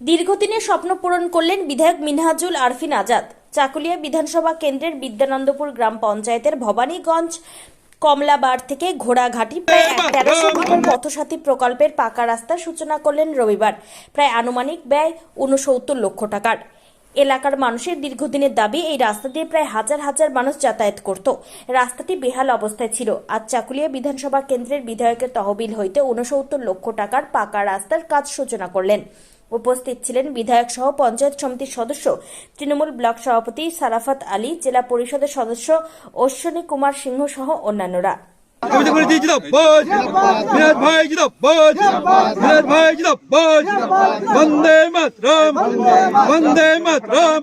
দীর্ঘদিনের স্বপ্ন পূরণ করলেন বিধায়ক মিনহাজুল আরফিন আজাদ। চাকুলিয়া বিধানসভা কেন্দ্রের বিদ্যানন্দপুর গ্রাম পঞ্চায়েতের ভবানীগঞ্জ কমলাবার থেকে ঘোড়াঘাটি প্রায় তেরোশো মিটার পথসাথী প্রকল্পের পাকা রাস্তার সূচনা করলেন রবিবার। প্রায় আনুমানিক ব্যয় উনসত্তর লক্ষ টাকার। এলাকার মানুষের দীর্ঘদিনের দাবি এই রাস্তা দিয়ে প্রায় হাজার হাজার মানুষ যাতায়াত করত। রাস্তাটি বেহাল অবস্থায় ছিল। আজ চাকুলিয়া বিধানসভা কেন্দ্রের বিধায়কের তহবিল হইতে উনসত্তর লক্ষ টাকার পাকা রাস্তার কাজ সূচনা করলেন। উপস্থিত ছিলেন বিধায়ক সহ পঞ্চায়েত সমিতির সদস্য তৃণমূল ব্লক সভাপতি সারাফাত আলী জেলা পরিষদের সদস্য অশ্বিনী কুমার সিংহ সহ অন্যান্যরা। কবিতা করে ভাই ভাই বন্দে মাতরম। বন্দে মাতরম।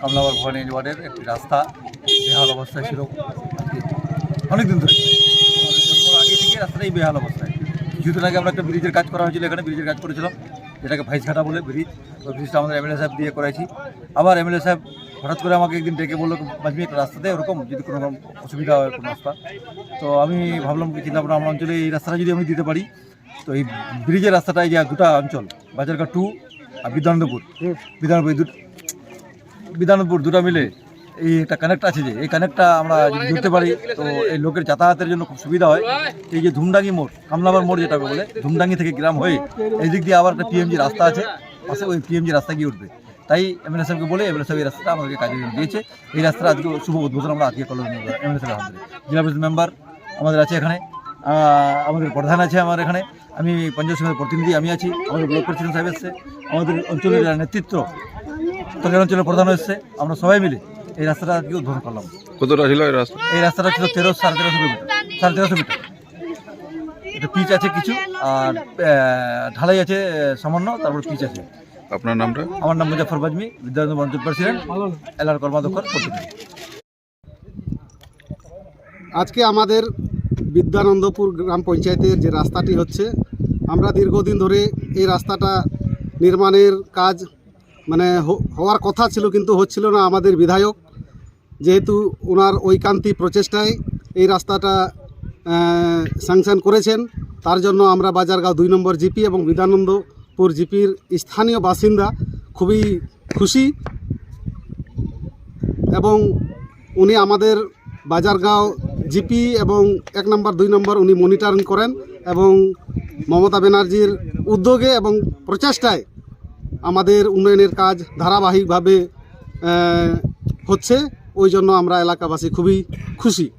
কমলাবাদ ভবানীগঞ্জ ওয়ার্ডের একটি রাস্তা। বেহাল অবস্থায় ছিল অনেকদিন ধরে। আগে থেকে রাস্তাটাই বেহাল অবস্থায়। কিছুদিন আগে আমরা একটা ব্রিজের কাজ করা হয়েছিল এখানে ব্রিজের কাজ করেছিলাম। যেটাকে ভাইসঘাটা বলে ব্রিজ। ওই ব্রিজটা আমাদের এমএলএ সাহেব দিয়ে করেছি আবার এমএলএ সাহেব হঠাৎ করে আমাকে একদিন ডেকে বলল বাজমি একটা রাস্তাতে ওরকম যদি কোনো রকম অসুবিধা হয় কোনো রাস্তা। তো আমি ভাবলাম কি চিন্তা ভাবনা আমার অঞ্চলে এই রাস্তাটা যদি আমি দিতে পারি তো এই ব্রিজের রাস্তাটা এই যে গোটা অঞ্চল বাজারঘাট টু আর এই দু বিধানপুর দুটো মিলে এই একটা কানেক্ট আছে যে। এই কানেক্টটা আমরা ধরতে পারি, তো এই লোকের যাতায়াতের জন্য খুব সুবিধা হয়। এই যে ধুমডাঙ্গি মোড়, কামলাবার মোড় যেটা বলে, ধুমডাঙ্গি থেকে গ্রাম হয়ে এই দিক দিয়ে আবার একটা পিএমজি রাস্তা আছে। পাশে ওই পিএমজি রাস্তা গিয়ে উঠবে। তাই এমএলএ বলে এমএলএ এই রাস্তাটা আমাদেরকে কাজে দিয়েছে। এই রাস্তাটা আজকে শুভ উদ্বোধন আমরা আজকে করলাম। এমএলএ সাহেব আমাদের জেলা পরিষদ মেম্বার আমাদের আছে এখানে। আমাদের প্রধান আছে আমার এখানে। আমি পঞ্চায়েত সমিতির প্রতিনিধি, আমি আছি। আমাদের ব্লক প্রেসিডেন্ট সাহেব এসছে। আমাদের অঞ্চলের নেতৃত্ব তখন অঞ্চলের প্রধান এসছে আমরা সবাই মিলে এই রাস্তাটা আজকে উদ্বোধন করলাম। কতটা ছিল এই রাস্তা? এই রাস্তাটা ছিল তেরো সাড়ে তেরোশো কিলোমিটার। সাড়ে তেরোশো মিটার। এটা পিচ আছে কিছু আর ঢালাই আছে সামান্য তারপর পিচ আছে। আপনার নামটা? আমার নাম মুজাফর বাজমি বিদ্যানন্দ অঞ্চল প্রেসিডেন্ট এলার কর্মাধ্যক্ষ আজকে আমাদের বিদ্যানন্দপুর গ্রাম পঞ্চায়েতের যে রাস্তাটি হচ্ছে আমরা দীর্ঘদিন ধরে এই রাস্তাটা নির্মাণের কাজ মানে হওয়ার কথা ছিল কিন্তু হচ্ছিল না আমাদের বিধায়ক। যেহেতু ওনার ঐকান্তি প্রচেষ্টায় এই রাস্তাটা স্যাংশন করেছেন, তার জন্য আমরা বাজারগাঁও দুই নম্বর জিপি এবং বিদ্যানন্দপুর জিপির স্থানীয় বাসিন্দা খুবই খুশি এবং উনি আমাদের বাজারগাঁও জিপি এবং এক নম্বর, দুই নম্বর উনি মনিটরিং করেন এবং মমতা ব্যানার্জির উদ্যোগে এবং প্রচেষ্টায় আমাদের উন্নয়নের কাজ ধারাবাহিকভাবে হচ্ছে। ওই জন্য আমরা এলাকাবাসী খুবই খুশি।